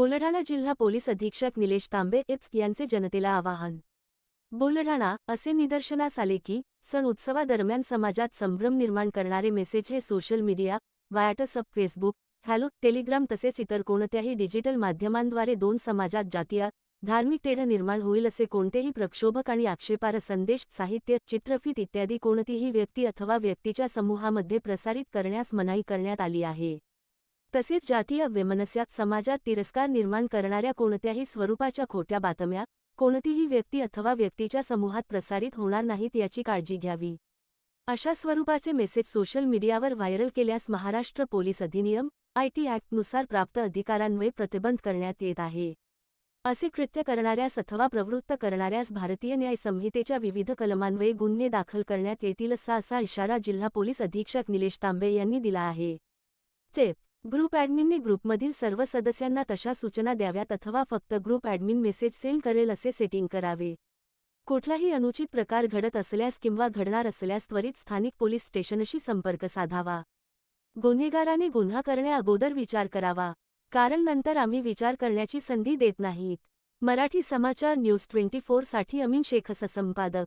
बुलढाणा जिल्हा पोलीस अधीक्षक निलेश तांबे एप्स यांचे जनतेला आवाहन. बुलढाणा असे निदर्शनास आले की सण उत्सवादरम्यान समाजात संभ्रम निर्माण करणारे मेसेज हे social media WhatsApp Facebook hello Telegram तसेच इतर कोणत्याही डिजिटल माध्यमांद्वारे दोन समाजात जातीय धार्मिक तेढ निर्माण होईल असे कोणतेही प्रक्षोभक आणि आक्षेपार संदेश साहित्य चित्रफित इत्यादी कोणतीही व्यक्ती अथवा व्यक्तीच्या समूहामध्ये प्रसारित करण्यास मनाई करण्यात आली आहे. तसेच जातीय वेमनस्यात समाजात तिरस्कार निर्माण करणाऱ्या कोणत्याही स्वरूपाच्या खोट्या बातम्या कोणतीही व्यक्ती अथवा व्यक्तीच्या समूहात प्रसारित होणार नाहीत याची काळजी घ्यावी. अशा स्वरूपाचे मेसेज सोशल मीडियावर व्हायरल केल्यास महाराष्ट्र पोलीस अधिनियम आयटी ॲक्टनुसार प्राप्त अधिकारांमुळे प्रतिबंध करण्यात येत आहे. असे कृत्य करणाऱ्यास अथवा प्रवृत्त करणाऱ्यास भारतीय न्याय संहितेच्या विविध कलमांवे गुन्हे दाखल करण्यात येतील असा असा इशारा जिल्हा पोलीस अधीक्षक निलेश तांबे यांनी दिला आहे. चेप ग्रुप ॲडमिनने ग्रुपमधील सर्व सदस्यांना तशा सूचना द्याव्यात अथवा फक्त ग्रुप ॲडमिन मेसेज सेंड करेल असे सेटिंग करावे. कुठलाही अनुचित प्रकार घडत असल्यास किंवा घडणार असल्यास त्वरित स्थानिक पोलीस स्टेशनशी संपर्क साधावा. गुन्हेगाराने गुन्हा करण्याअगोदर विचार करावा. कारण नंतर आम्ही विचार करण्याची संधी देत नाहीत. मराठी समाचार न्यूज ट्वेंटी फोरसाठी अमीन शेख संपादक.